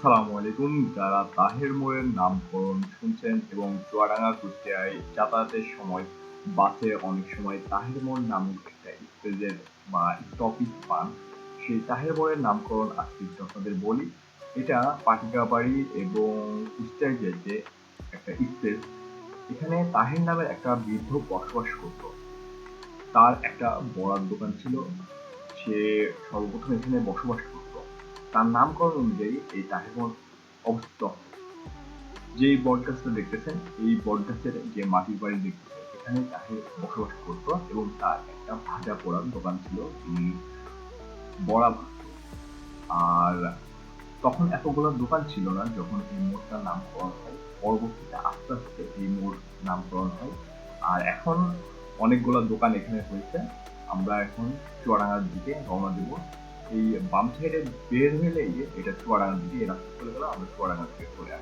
আসসালামু আলাইকুম। যারা তাহের মোড়ের নামকরণ শুনছেন এবং চুয়াডাঙ্গা কুষ্টিয়ায় যাতায়াতের সময় বাসে অনেক সময় তাহের মোড় নামক একটা স্টেজের বা টপিক পান, সেই তাহের মোড়ের নামকরণ আজকে আপনাদের বলি। এটা পাটিকাবাড়ি এবং কুষ্টিয়ায় যেতে একটা স্টেজ। এখানে তাহের নামের একটা বৃদ্ধ বসবাস করত। তার একটা বড়ার দোকান ছিল। সে সর্বপ্রথম এখানে বসবাস করত। তার নামকরণ অনুযায়ী এই তাহেরবন অবস্থিত। যে বটগাছটা দেখতেছেন, এই বটগাছের যে মাটির বাড়ি দেখতেছেন এখানে তাহে বসবাস করত এবং তার একটা ভাজা পোড়ার দোকান ছিল তিনি বড়া আর তখন এতগুলো দোকান ছিল না যখন এই মোড়টার নামকরণ হয়, পরবর্তীতে আস্তে আস্তে এই মোড় নামকরণ হয়। আর এখন অনেকগুলো দোকান এখানে হয়েছে। আমরা এখন চুয়াডাঙ্গার দিকে রওনা দেবো। এই বাম সাইডে বের হলেই এটা চুয়াডাঙ্গার দিকে এই রাস্তা চলে গেলো? আমরা চুয়াডাঙ্গা থেকে চলে আসব